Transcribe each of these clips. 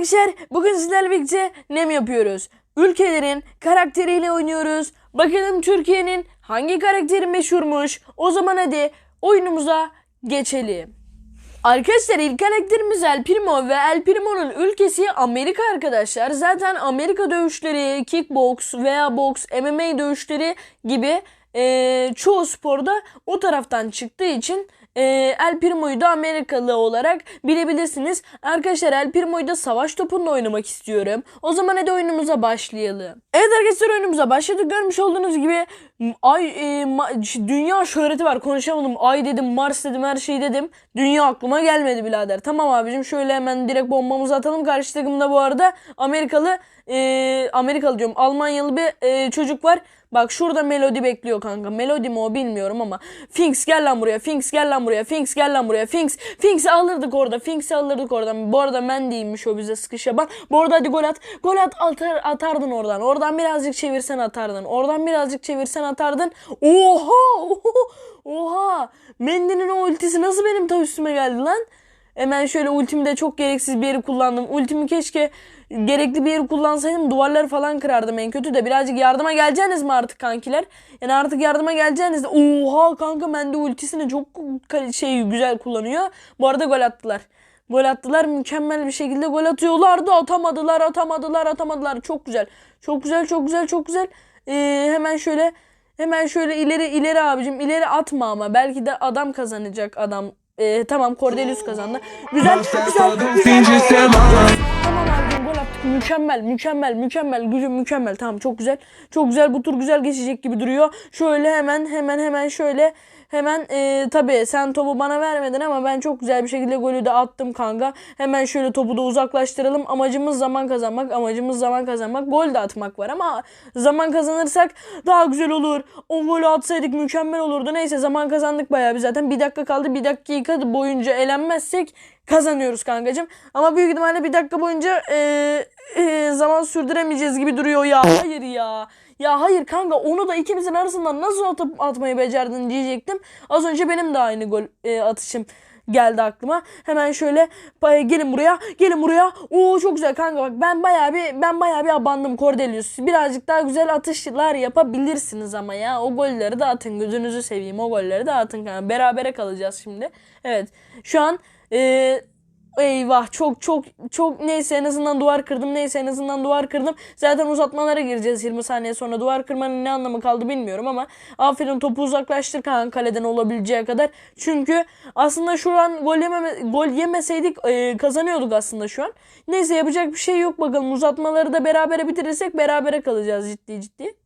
arkadaşlar bugün sizlerle birlikte ne yapıyoruz? Ülkelerin karakteriyle oynuyoruz. Bakalım Türkiye'nin hangi karakteri meşhurmuş? O zaman hadi oyunumuza geçelim. Arkadaşlar ilk karakterimiz El Primo ve El Primo'nun ülkesi Amerika arkadaşlar. Zaten Amerika dövüşleri, kickbox veya box, MMA dövüşleri gibi eee, çoğu sporda o taraftan çıktığı için eee, El Primo'yu da Amerikalı olarak bilebilirsiniz. Arkadaşlar El Primo'yu da savaş topunda oynamak istiyorum. O zaman hadi oyunumuza başlayalım. Evet arkadaşlar oyunumuza başladık. Görmüş olduğunuz gibi ay e, dünya şöhreti var. Konuşamadım. Ay dedim, Mars dedim, her şey dedim. Dünya aklıma gelmedi birader. Tamam abicim şöyle hemen direkt bombamızı atalım. Karşı takımda bu arada Amerikalı e, Amerikalı diyorum. Almanyalı bir e, çocuk var. Bak şurada Melody bekliyor kanka. Melody mi o bilmiyorum ama. Finks gel lan buraya. Finks gel lan buraya. Finks gel lan buraya. Finks. Finks'i alırdık orada. Finks'i alırdık oradan. Bu arada Mendy'ymiş o bize sıkış yapan. Bu arada hadi gol at. Gol at atar, atardın oradan. Oradan birazcık çevirsen atardın. Oradan birazcık çevirsen atardın. Oha! Oha! Mendy'nin o ultisi nasıl benim ta üstüme geldi lan? Hemen şöyle ultimi de çok gereksiz bir yeri kullandım. Ultimi keşke gerekli bir yeri kullansaydım duvarları falan kırardım en kötü de. Birazcık yardıma geleceğiniz mi artık kankiler? Yani artık yardıma geleceğiniz de. Oha kanka Mendy ultisini çok şey güzel kullanıyor. Bu arada gol attılar. Gol attılar mükemmel bir şekilde gol atıyorlardı. Atamadılar, atamadılar, atamadılar. Çok güzel. Çok güzel, çok güzel, çok güzel. Ee, hemen şöyle hemen şöyle ileri ileri abicim ileri atma ama belki de adam kazanacak adam. Ee, tamam Cordelius kazandı. Güzel, güzel, güzel. Tamam abicim gol attık. Mükemmel, mükemmel, mükemmel. Gücüm mükemmel. Tamam çok güzel. Çok güzel. Bu tur güzel geçecek gibi duruyor. Şöyle hemen hemen hemen şöyle hemen e, tabii sen topu bana vermedin ama ben çok güzel bir şekilde golü de attım kanka. Hemen şöyle topu da uzaklaştıralım. Amacımız zaman kazanmak. Amacımız zaman kazanmak. Gol de atmak var ama zaman kazanırsak daha güzel olur. O golü atsaydık mükemmel olurdu. Neyse zaman kazandık bayağı bir zaten. Bir dakika kaldı. Bir dakika boyunca elenmezsek kazanıyoruz kankacığım. Ama büyük ihtimalle bir dakika boyunca e, e, zaman sürdüremeyeceğiz gibi duruyor ya. Hayır ya. Ya hayır kanka onu da ikimizin arasından nasıl atıp atmayı becerdin diyecektim. Az önce benim de aynı gol e, atışım geldi aklıma. Hemen şöyle bay- gelin buraya. Gelin buraya. Oo çok güzel kanka bak ben bayağı bir ben bayağı bir abandım Cordelius. Birazcık daha güzel atışlar yapabilirsiniz ama ya. O golleri de atın. Gözünüzü seveyim. O golleri de atın kanka. Berabere kalacağız şimdi. Evet. Şu an e, Eyvah çok çok çok neyse en azından duvar kırdım neyse en azından duvar kırdım. Zaten uzatmalara gireceğiz 20 saniye sonra duvar kırmanın ne anlamı kaldı bilmiyorum ama aferin topu uzaklaştır Kaan kaleden olabileceği kadar. Çünkü aslında şu an gol, yememe, gol yemeseydik e, kazanıyorduk aslında şu an. Neyse yapacak bir şey yok bakalım uzatmaları da berabere bitirirsek berabere kalacağız ciddi ciddi.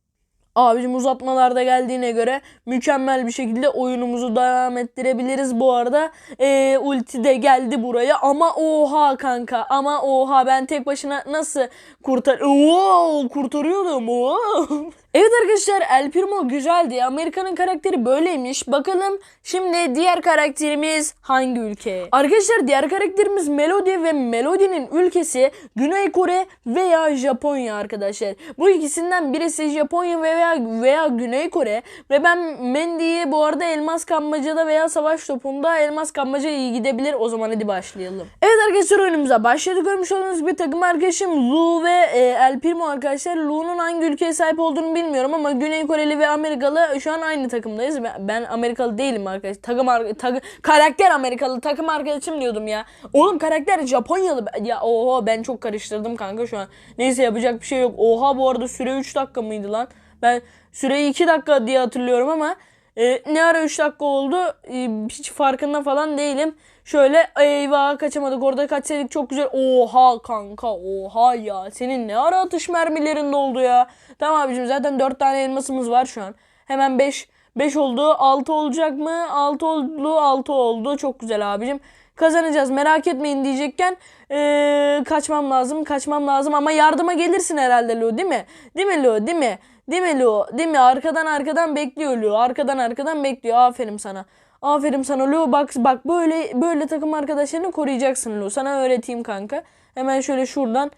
Abicim uzatmalarda geldiğine göre mükemmel bir şekilde oyunumuzu devam ettirebiliriz. Bu arada ee, ulti de geldi buraya ama oha kanka ama oha ben tek başına nasıl kurtar Oo, kurtarıyordum. Oo. Evet arkadaşlar El Primo güzeldi. Amerika'nın karakteri böyleymiş. Bakalım şimdi diğer karakterimiz hangi ülke? Arkadaşlar diğer karakterimiz Melody ve Melody'nin ülkesi Güney Kore veya Japonya arkadaşlar. Bu ikisinden birisi Japonya veya veya Güney Kore ve ben Mendy'yi bu arada elmas kanmacada veya savaş topunda elmas kanmaca iyi gidebilir. O zaman hadi başlayalım. Evet arkadaşlar oyunumuza başladık. Görmüş olduğunuz bir takım arkadaşım Lu ve e, El Primo arkadaşlar. Lu'nun hangi ülkeye sahip olduğunu bilmiyorum ama Güney Koreli ve Amerikalı şu an aynı takımdayız. Ben, Amerikalı değilim arkadaşlar. Takım, takı- karakter Amerikalı takım arkadaşım diyordum ya. Oğlum karakter Japonyalı. Ya oha ben çok karıştırdım kanka şu an. Neyse yapacak bir şey yok. Oha bu arada süre 3 dakika mıydı lan? Ben süreyi 2 dakika diye hatırlıyorum ama e, ne ara 3 dakika oldu e, hiç farkında falan değilim. Şöyle eyvah kaçamadık orada kaçsaydık çok güzel. Oha kanka oha ya. Senin ne ara atış mermilerin oldu ya. Tamam abicim zaten 4 tane elmasımız var şu an. Hemen 5 5 oldu. 6 olacak mı? 6 oldu. 6 oldu. Çok güzel abicim. Kazanacağız merak etmeyin diyecekken ee, kaçmam lazım kaçmam lazım ama yardıma gelirsin herhalde Lu değil mi? Değil mi Lu değil mi? Değil mi Lu? Değil mi? Arkadan arkadan bekliyor Lu. Arkadan arkadan bekliyor. Aferin sana. Aferin sana Lu. Bak bak böyle böyle takım arkadaşlarını koruyacaksın Lu. Sana öğreteyim kanka. Hemen şöyle şuradan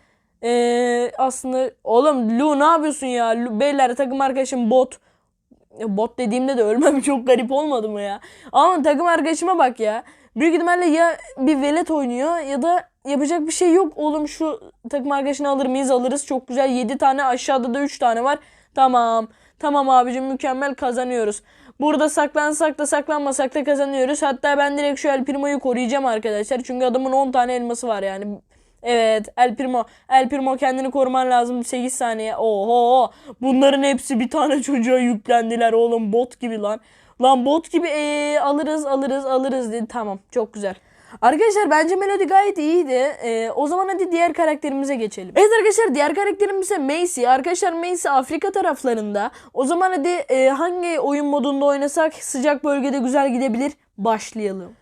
ee, aslında oğlum Lu ne yapıyorsun ya? Lu, beyler takım arkadaşım bot. Bot dediğimde de ölmem çok garip olmadı mı ya? Ama takım arkadaşıma bak ya. Büyük ihtimalle ya bir velet oynuyor ya da yapacak bir şey yok. Oğlum şu takım arkadaşını alır mıyız? Alırız. Çok güzel. 7 tane aşağıda da 3 tane var. Tamam. Tamam abicim mükemmel kazanıyoruz. Burada saklansak da saklanmasak da kazanıyoruz. Hatta ben direkt şu El Primo'yu koruyacağım arkadaşlar. Çünkü adamın 10 tane elması var yani. Evet El Primo. El Primo kendini koruman lazım 8 saniye. Oho. Bunların hepsi bir tane çocuğa yüklendiler oğlum bot gibi lan. Lan bot gibi ee, alırız alırız alırız dedi. Tamam çok güzel. Arkadaşlar bence Melody gayet iyiydi. Ee, o zaman hadi diğer karakterimize geçelim. Evet arkadaşlar diğer karakterimiz ise Macy. Arkadaşlar Macy Afrika taraflarında. O zaman hadi e, hangi oyun modunda oynasak sıcak bölgede güzel gidebilir? Başlayalım.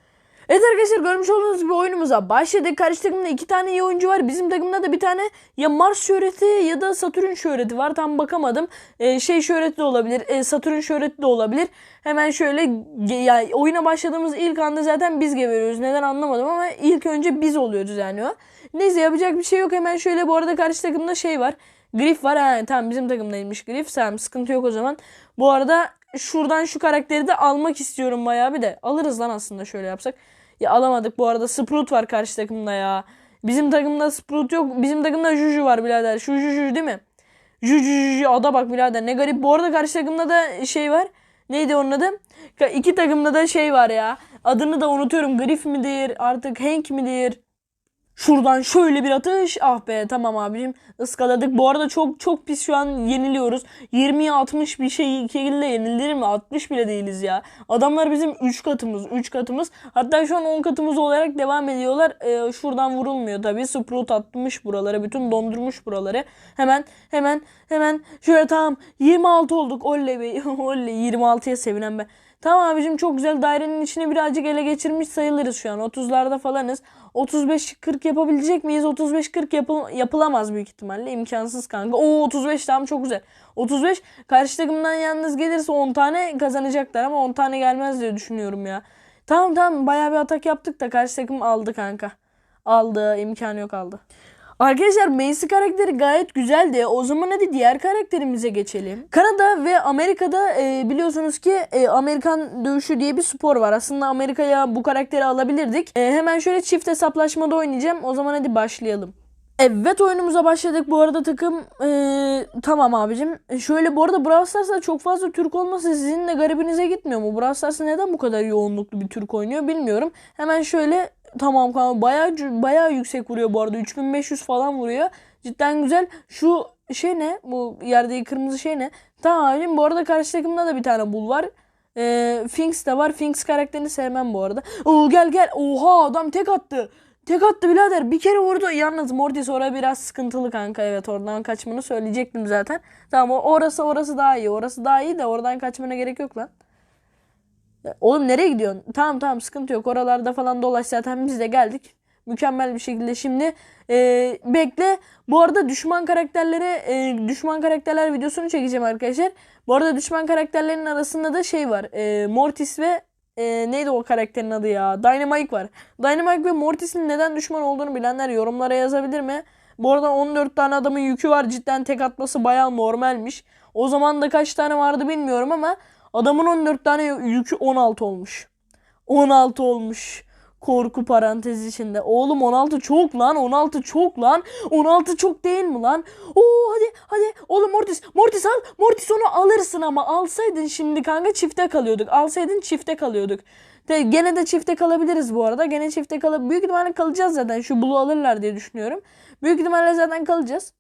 Evet arkadaşlar görmüş olduğunuz gibi oyunumuza başladık. Karşı takımda iki tane iyi oyuncu var. Bizim takımda da bir tane ya Mars şöhreti ya da Satürn şöhreti var. Tam bakamadım. Ee, şey şöhreti de olabilir. e, Satürn şöhreti de olabilir. Hemen şöyle ge- ya oyuna başladığımız ilk anda zaten biz geberiyoruz. Neden anlamadım ama ilk önce biz oluyoruz yani o. Neyse yapacak bir şey yok. Hemen şöyle bu arada karşı takımda şey var. Grif var. Ha, tamam bizim takımdaymış Grif. Tamam sıkıntı yok o zaman. Bu arada şuradan şu karakteri de almak istiyorum bayağı bir de. Alırız lan aslında şöyle yapsak. Ya alamadık bu arada. Sprout var karşı takımda ya. Bizim takımda Sprout yok. Bizim takımda Juju var birader. Şu Juju değil mi? Juju Juju ada bak birader ne garip. Bu arada karşı takımda da şey var. Neydi onun adı? İki takımda da şey var ya. Adını da unutuyorum. Griff midir? Artık Hank midir? Şuradan şöyle bir atış. Ah be tamam abicim ıskaladık. Bu arada çok çok pis şu an yeniliyoruz. 20'ye 60 bir şey şekilde yenilir mi? 60 bile değiliz ya. Adamlar bizim 3 katımız. 3 katımız. Hatta şu an 10 katımız olarak devam ediyorlar. Ee, şuradan vurulmuyor tabii. Sprout atmış buraları. Bütün dondurmuş buraları. Hemen hemen hemen şöyle tamam 26 olduk. Oley be. Oley 26'ya sevinen ben. Tamam abicim çok güzel dairenin içine birazcık ele geçirmiş sayılırız şu an. 30'larda falanız. 35-40 yapabilecek miyiz? 35-40 yapıl yapılamaz büyük ihtimalle. imkansız kanka. Oo 35 tamam çok güzel. 35 karşı takımdan yalnız gelirse 10 tane kazanacaklar ama 10 tane gelmez diye düşünüyorum ya. Tamam tamam bayağı bir atak yaptık da karşı takım aldı kanka. Aldı imkanı yok aldı. Arkadaşlar Macy karakteri gayet güzeldi. O zaman hadi diğer karakterimize geçelim. Kanada ve Amerika'da e, biliyorsunuz ki e, Amerikan dövüşü diye bir spor var. Aslında Amerika'ya bu karakteri alabilirdik. E, hemen şöyle çift hesaplaşmada oynayacağım. O zaman hadi başlayalım. Evet oyunumuza başladık. Bu arada takım e, tamam abicim. E, Şöyle bu arada Brawl Stars'ta çok fazla Türk olması sizin de garibinize gitmiyor mu? Brawl Stars'ta neden bu kadar yoğunluklu bir Türk oynuyor bilmiyorum. Hemen şöyle tamam kanka bayağı bayağı yüksek vuruyor bu arada. 3500 falan vuruyor. Cidden güzel. Şu şey ne? Bu yerdeki kırmızı şey ne? Tamam bu arada karşı takımda da bir tane bul var. E, Finks de var. Finks karakterini sevmem bu arada. Oo gel gel. Oha adam tek attı. Tek attı birader. Bir kere vurdu. Yalnız Mortis orada biraz sıkıntılı kanka. Evet oradan kaçmanı söyleyecektim zaten. Tamam orası orası daha iyi. Orası daha iyi de oradan kaçmana gerek yok lan. Ya, Oğlum nereye gidiyorsun? Tamam tamam sıkıntı yok. Oralarda falan dolaş zaten biz de geldik. Mükemmel bir şekilde şimdi e, bekle. Bu arada düşman karakterlere e, düşman karakterler videosunu çekeceğim arkadaşlar. Bu arada düşman karakterlerin arasında da şey var. E, Mortis ve e, neydi o karakterin adı ya? Dynamite var. Dynamite ve Mortis'in neden düşman olduğunu bilenler yorumlara yazabilir mi? Bu arada 14 tane adamın yükü var. Cidden tek atması bayağı normalmiş. O zaman da kaç tane vardı bilmiyorum ama adamın 14 tane yükü 16 olmuş. 16 olmuş. Korku parantezi içinde. Oğlum 16 çok lan. 16 çok lan. 16 çok değil mi lan? Oo hadi hadi. Oğlum Mortis. Mortis al. Mortis onu alırsın ama alsaydın şimdi kanka çifte kalıyorduk. Alsaydın çifte kalıyorduk. De, gene de çifte kalabiliriz bu arada. Gene çifte kalıp büyük ihtimalle kalacağız zaten. Şu bulu alırlar diye düşünüyorum. Büyük ihtimalle zaten kalacağız.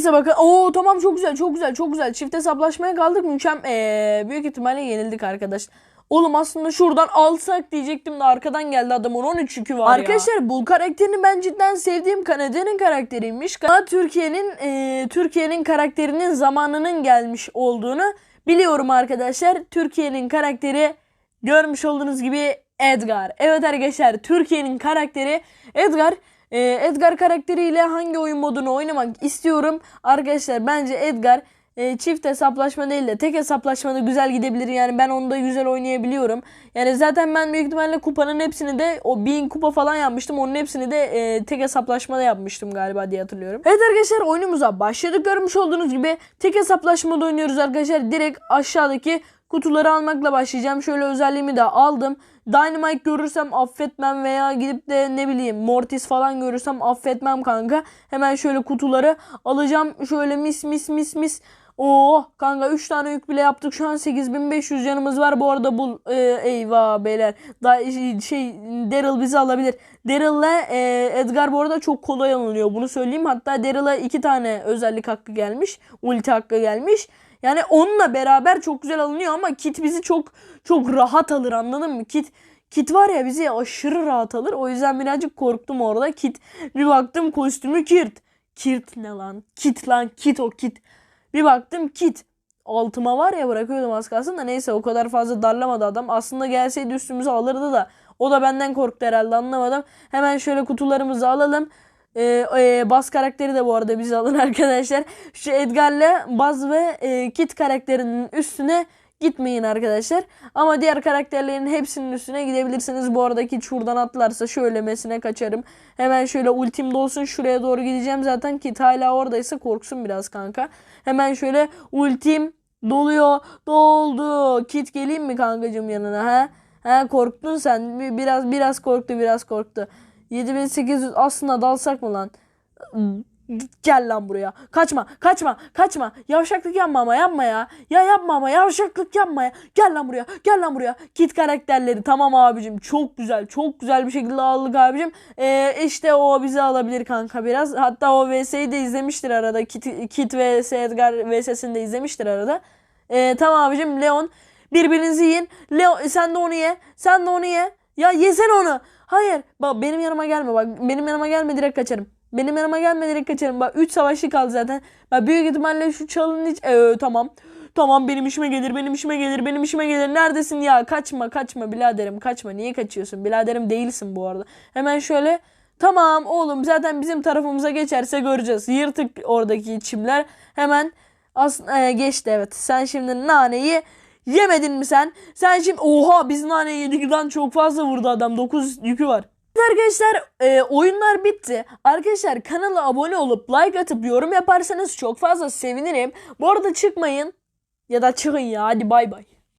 Neyse bakın. Oo tamam çok güzel çok güzel çok güzel. Çift hesaplaşmaya kaldık. Mükemmel. Ee, büyük ihtimalle yenildik arkadaş. Oğlum aslında şuradan alsak diyecektim de arkadan geldi adamın 13 yükü var Arkadaşlar bu karakterini ben cidden sevdiğim Kanada'nın karakteriymiş. Ama Türkiye'nin e, Türkiye'nin karakterinin zamanının gelmiş olduğunu biliyorum arkadaşlar. Türkiye'nin karakteri görmüş olduğunuz gibi Edgar. Evet arkadaşlar Türkiye'nin karakteri Edgar. Ee, Edgar karakteriyle hangi oyun modunu oynamak istiyorum? Arkadaşlar bence Edgar e, çift hesaplaşma değil de tek hesaplaşmada güzel gidebilir. Yani ben onda güzel oynayabiliyorum. Yani zaten ben büyük ihtimalle kupanın hepsini de o 1000 kupa falan yapmıştım. Onun hepsini de e, tek hesaplaşmada yapmıştım galiba diye hatırlıyorum. Evet arkadaşlar oyunumuza başladık. Görmüş olduğunuz gibi tek hesaplaşmada oynuyoruz arkadaşlar. Direkt aşağıdaki kutuları almakla başlayacağım. Şöyle özelliğimi de aldım. Dynamite görürsem affetmem veya gidip de ne bileyim Mortis falan görürsem affetmem kanka. Hemen şöyle kutuları alacağım. Şöyle mis mis mis mis. Oo kanka 3 tane yük bile yaptık. Şu an 8500 canımız var. Bu arada bu e, eyvah beyler. Da, şey Daryl bizi alabilir. Daryl'le e, Edgar bu arada çok kolay alınıyor. Bunu söyleyeyim. Hatta Daryl'a 2 tane özellik hakkı gelmiş. Ulti hakkı gelmiş. Yani onunla beraber çok güzel alınıyor ama Kit bizi çok çok rahat alır anladın mı? Kit Kit var ya bizi aşırı rahat alır. O yüzden birazcık korktum orada. Kit bir baktım kostümü Kirt. Kirt ne lan? Kit lan Kit o Kit. Bir baktım Kit. Altıma var ya bırakıyordum az kalsın da neyse o kadar fazla darlamadı adam. Aslında gelseydi üstümüze alırdı da. O da benden korktu herhalde anlamadım. Hemen şöyle kutularımızı alalım. Ee, e, Baz karakteri de bu arada bize alın arkadaşlar. Şu Edgar'la Baz ve e, Kit karakterinin üstüne gitmeyin arkadaşlar. Ama diğer karakterlerin hepsinin üstüne gidebilirsiniz. Bu arada Kit şuradan atlarsa şöylemesine kaçarım. Hemen şöyle ultim dolsun şuraya doğru gideceğim. Zaten Kit hala oradaysa korksun biraz kanka. Hemen şöyle ultim doluyor. Doldu. Kit geleyim mi kankacığım yanına ha? Ha korktun sen. Bir- Biraz biraz korktu biraz korktu. 7800 aslında dalsak mı lan? Gel lan buraya. Kaçma, kaçma, kaçma. Yavşaklık yapma ama yapma ya. Ya yapma ama yavşaklık yapma ya. Gel lan buraya, gel lan buraya. Kit karakterleri tamam abicim. Çok güzel, çok güzel bir şekilde aldık abicim. Ee, işte o bizi alabilir kanka biraz. Hatta o VS'yi de izlemiştir arada. Kit, Kit vs Edgar VS'sini de izlemiştir arada. Ee, tamam abicim Leon. Birbirinizi yiyin. Leon sen de onu ye. Sen de onu ye. Ya yesene onu. Hayır. Bak benim yanıma gelme bak. Benim yanıma gelme direkt kaçarım. Benim yanıma gelme direkt kaçarım. Bak 3 savaşçı kaldı zaten. Bak büyük ihtimalle şu çalın hiç... Ee, tamam. Tamam benim işime gelir, benim işime gelir, benim işime gelir. Neredesin ya? Kaçma, kaçma biraderim, kaçma. Niye kaçıyorsun? Biraderim değilsin bu arada. Hemen şöyle Tamam oğlum zaten bizim tarafımıza geçerse göreceğiz. Yırtık oradaki çimler. Hemen as e, geçti evet. Sen şimdi naneyi yemedin mi sen? Sen şimdi oha biz nane yedik lan çok fazla vurdu adam. 9 yükü var. Arkadaşlar e, oyunlar bitti. Arkadaşlar kanala abone olup like atıp yorum yaparsanız çok fazla sevinirim. Bu arada çıkmayın ya da çıkın ya hadi bay bay.